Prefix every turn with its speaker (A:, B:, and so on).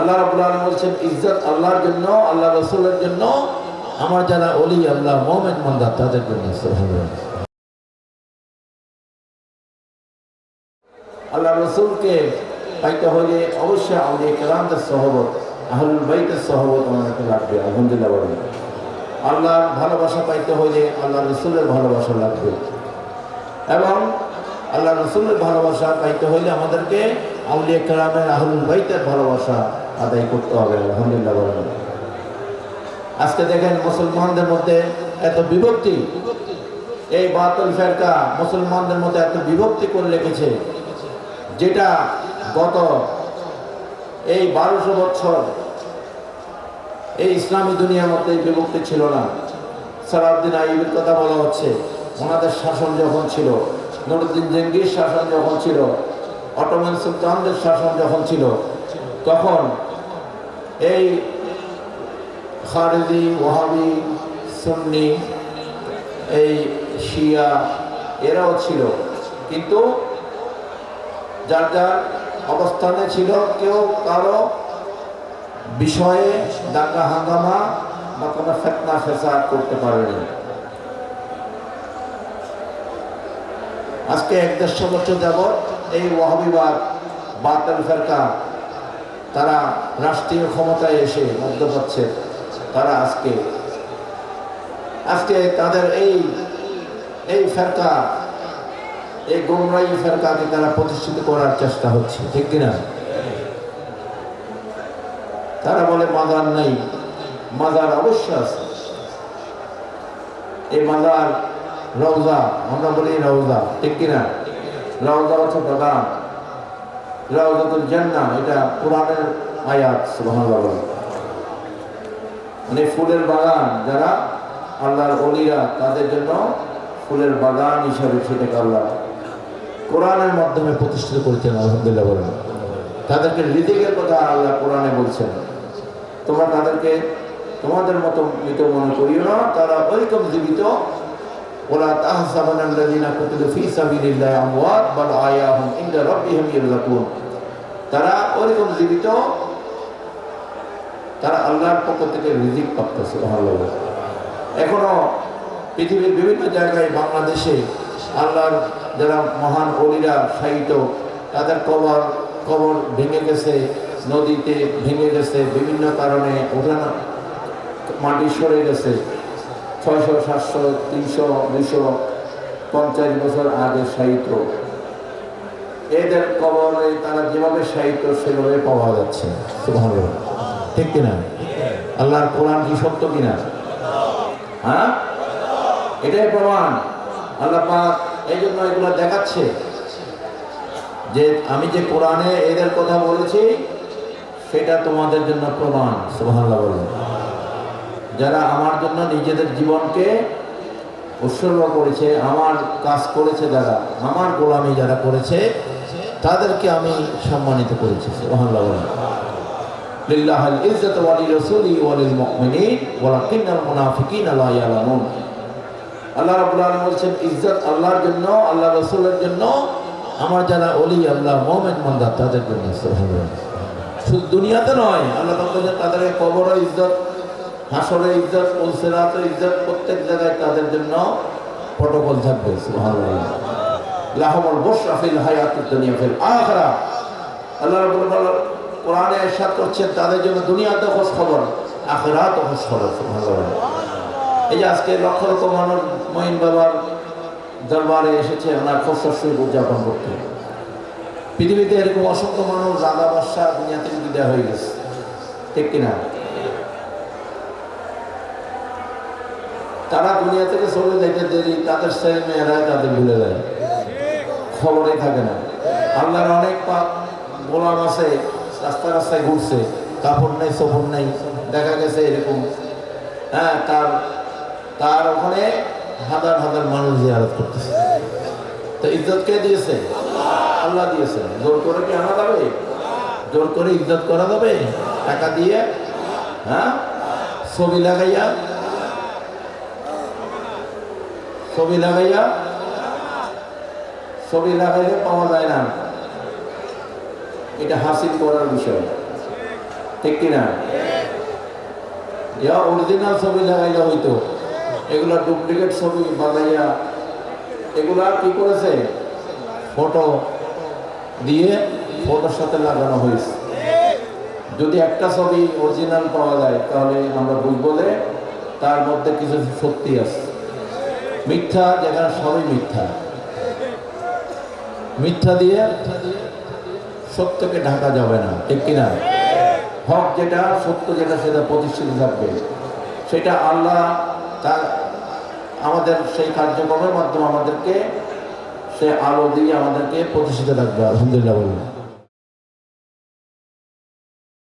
A: আল্লাহ রাব্বুল আলামিন বলছেন, ইজ্জত আল্লাহর জন্য, আল্লাহ রাসূলের জন্য, আমার যারা ওলি, আল্লাহ, মুমিন বান্দা, তাদের জন্য। আল্লাহ রসুলকে পাইতে হলে অবশ্যই আউলিয়া কেরামদের সহবত, আহলুল বাইতের সহবত আমাদেরকে লাগবে, আলহামদুলিল্লাহ বলেন। আল্লাহর ভালোবাসা পাইতে হলে আল্লাহ রসুলের ভালোবাসা লাগবে। এবং আল্লাহ রসুলের ভালোবাসা পাইতে হলে আমাদেরকে আউলিয়া কেরামের আহলুল বাইতের ভালোবাসা আদায় করতে হবে, আলহামদুলিল্লাহ বলেন আজকে দেখেন মুসলমানদের মধ্যে এত বিভক্তি, এই বাতল ফেরকা মুসলমানদের মধ্যে এত বিভক্তি করে রেখেছে, যেটা গত এই বারোশো বছর এই ইসলামী দুনিয়ার মধ্যে বিভক্তি ছিল না। সালাউদ্দিন আইবের কথা বলা হচ্ছে, ওনাদের শাসন যখন ছিল, নুরুদ্দিন জেঙ্গির শাসন যখন ছিল, অটোমান সুলতানদের শাসন যখন ছিল, তখন এই খারেজি ওহাবি সুন্নি, এই শিয়া এরাও ছিল। কিন্তু যার যার অবস্থানে ছিল কেউ কারও বিষয়ে দাঙ্গা, হাঙ্গামা বা কোনো ফেতনা, ফেসাদ করতে পারেনি। আজকে এক দেড়শো বছর যাবৎ এই ওয়াহাবিবাদ বাতাল ফেরকা তারা রাষ্ট্রীয় ক্ষমতায় এসে মধ্য পাচ্ছে তারা আজকে আজকে তাদের এই এই ফেরকা, এই গোমরাই ফেরকাকে তারা প্রতিষ্ঠিত করার চেষ্টা হচ্ছে, ঠিক কিনা? তারা বলে, মাজার নেই, মাজার অবশ্য আছে। এই মাজার রওজা, আমরা বলি রওজা, ঠিক কিনা? রওজা হচ্ছে বাগান এটা কোরআনের আয়াত, সুবহানাল্লাহ। মানে ফুলের বাগান, যারা আল্লাহর অলিরা, তাদের জন্য ফুলের বাগান হিসাবে সেটাকে আল্লাহ কোরআনের মাধ্যমে প্রতিষ্ঠিত করেছেন, আলহামদুলিল্লাহ বলেন। তাদেরকে রিদিকের কথা আল্লাহ কোরআনে বলছেন। তোমরা তাদেরকে তোমাদের মতো মৃত মনে করিও না, তারা ওইরকম জীবিত ওরা তাহসাবান আল্লাযিনা কুতিলু ফি সাবিলিল্লাহি আমওয়াত বাল আয়াহুম ইনদা রাব্বিহিম ইয়ারযাকুন তারা ওইরকম জীবিত, তারা আল্লাহর পক্ষ থেকে রিজিক পাচ্ছে, সুবহানাল্লাহ। এখনও পৃথিবীর বিভিন্ন জায়গায় বাংলাদেশে আল্লাহর যারা মহান অলিরা সাহিত্য তাদের কবর কবর ভেঙে গেছে, নদীতে ভেঙে গেছে, বিভিন্ন কারণে ওখানে মাটি সরে গেছে। ছয়শো, সাতশো, তিনশো দুশো পঞ্চাশ বছর আগে সাহিত্য। এদের কবরে তারা যেভাবে সাহিত্য, সেভাবে পাওয়া যাচ্ছে। সুবহানাল্লাহ। ঠিক কিনা? আল্লাহর কোরআন কি সত্য কিনা? হ্যাঁ? এটাই প্রমাণ। আল্লাহ এই জন্য এগুলো দেখাচ্ছে যে আমি যে কোরআনে এদের কথা বলেছি, সেটা তোমাদের জন্য প্রমাণ। সুবহানাল্লাহ বলেন। যারা আমার জন্য নিজেদের জীবনকে উৎসর্গ করেছে, আমার কাজ করেছে যারা, আমার গোলামি যারা করেছে, তাদেরকে আমি সম্মানিত করেছি। আল্লাহ বলছেন, ইজ্জত আল্লাহর জন্য আল্লাহ রাসূলের জন্য, আমার যারা আল্লাহ তাদের জন্য। শুধু নয়, আল্লাহ কবরে ইজ্জত হাসরে ইজ্জত, উলসিরাতে ইজ্জত প্রত্যেক জায়গায় তাদের জন্য প্রটোকল থাকবে লাহমুল বুশরা ফিল দুনিয়া আখিরা। আল্লাহ রাব্বুল কোরআনে করছেন, তাদের জন্য দুনিয়াতে খোঁজ খবর আখিরাত খোঁজ খবর সুবহানাল্লাহ। এই যে আজকে লক্ষ লক্ষ মানুষ বাবার দরবারে এসেছে, ওনার খোঁজশীল উদযাপন করতে। পৃথিবীতে এরকম অসংখ্য মানুষ রাজা বাদশাহ দুনিয়াতে বিদায় হয়ে গেছে। ঠিক কিনা? তারা দুনিয়া থেকে চলে যেতে দেরি, তাদের ছেলে মেয়েরা তাদের ভুলে যায়। খবরে থাকে না। আল্লাহর অনেক গোলাম আছে, রাস্তা রাস্তায় ঘুরছে, কাপড় নেই সফর নেই, দেখা গেছে এরকম। হ্যাঁ তার তার ওখানে হাজার হাজার মানুষ জিয়ারত করতেছে। তো ইজ্জত কে দিয়েছে? আল্লাহ দিয়েছে। জোর করে কি আনা যাবে? জোর করে ইজ্জত করা যাবে? টাকা দিয়ে? হ্যাঁ? ছবি লাগাইয়া ছবি লাগাইয়া, ছবি লাগাইলে পাওয়া যায় না। এটা হাসিল করার বিষয়। ঠিক কিনা ইয়া অরিজিনাল ছবি লাগাইলে হইতো। এগুলা ডুপ্লিকেট ছবি বানাইয়া, এগুলা কি করেছে? ফটো দিয়ে ফটোর সাথে লাগানো হয়েছে। যদি একটা ছবি অরিজিনাল পাওয়া যায়, তাহলে আমরা বুঝব যে তার মধ্যে কিছু সত্যি আছে। মিথ্যা যেখানে সবই মিথ্যা। মিথ্যা দিয়ে সত্যকে ঢাকা যাবে না, ঠিক কিনা? হক যেটা, সত্য যেটা, সেটা প্রতিষ্ঠিত থাকবে। সেটা আল্লাহ তার আমাদের সেই কার্যক্রমের মাধ্যমে আমাদেরকে, সে আলো দিয়ে আমাদেরকে প্রতিষ্ঠিত রাখবে, আলহামদুলিল্লাহ বলুন